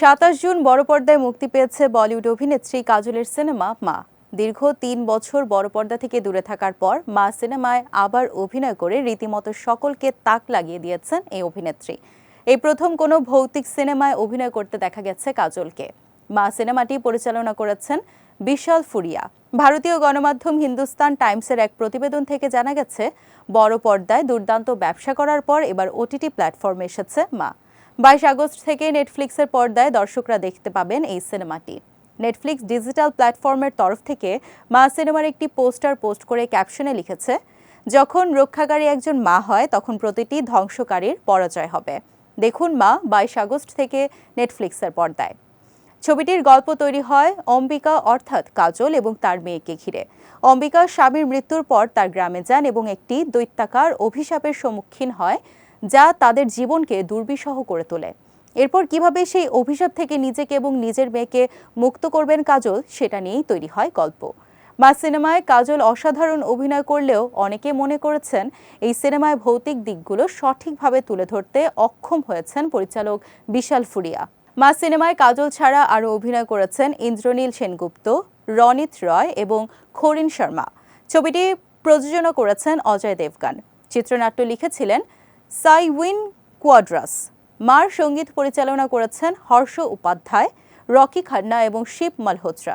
সাতাশ জুন বড় পর্দায় মুক্তি পেয়েছে বলিউড অভিনেত্রী কাজলের সিনেমা মা। দীর্ঘ তিন বছর বড় পর্দা থেকে দূরে থাকার পর মা সিনেমায় আবার অভিনয় করে রীতিমতো সকলকে তাক লাগিয়ে দিয়েছেন এই অভিনেত্রী। এই প্রথম কোনো ভৌতিক সিনেমায় অভিনয় করতে দেখা গেছে কাজলকে। মা সিনেমাটি পরিচালনা করেছেন বিশাল ফুরিয়া। ভারতীয় গণমাধ্যম হিন্দুস্তান টাইমসের এক প্রতিবেদন থেকে জানা গেছে, বড় পর্দায় দুর্দান্ত ব্যবসা করার পর এবার ওটিটি প্ল্যাটফর্মে এসেছে মা। বাইশ আগস্ট থেকে নেটফ্লিক্সের পর্দায় দর্শকরা দেখতে পাবেন এই সিনেমাটি। নেটফ্লিক্স ডিজিটাল প্ল্যাটফর্মের তরফ থেকে মা সিনেমার একটি পোস্টার পোস্ট করে ক্যাপশনে লিখেছে, যখন রক্ষাকারী একজন মা হয়, তখন প্রতিটি ধ্বংসকারীর পরাজয় হবে। দেখুন মা বাইশ আগস্ট থেকে নেটফ্লিক্সের পর্দায়। ছবিটির গল্প তৈরি হয় অম্বিকা, অর্থাৎ কাজল এবং তার মেয়েকে ঘিরে। অম্বিকা স্বামীর মৃত্যুর পর তার গ্রামে যান এবং একটি দৈত্যাকার অভিশাপের সম্মুখীন হয় যা তাদের জীবনকে দুর্বিষহ করে তোলে। এরপর কীভাবে সেই অভিশাপ থেকে নিজেকে এবং নিজের মেয়েকে মুক্ত করবেন কাজল, সেটা নিয়েই তৈরি হয় গল্প। মা সিনেমায় কাজল অসাধারণ অভিনয় করলেও অনেকে মনে করেছেন এই সিনেমায় ভৌতিক দিকগুলো সঠিকভাবে তুলে ধরতে অক্ষম হয়েছেন পরিচালক বিশাল ফুরিয়া। মা সিনেমায় কাজল ছাড়া আরও অভিনয় করেছেন ইন্দ্রনীল সেনগুপ্ত, রনিত রয় এবং খরিন শর্মা। ছবিটি প্রযোজনা করেছেন অজয় দেবগান। চিত্রনাট্য লিখেছিলেন সাইউইন কোয়াড্রাস মার সংগীত পরিচালনা করেছেন হর্ষ উপাধ্যায় রকি খান্না এবং শিব মালহোত্রা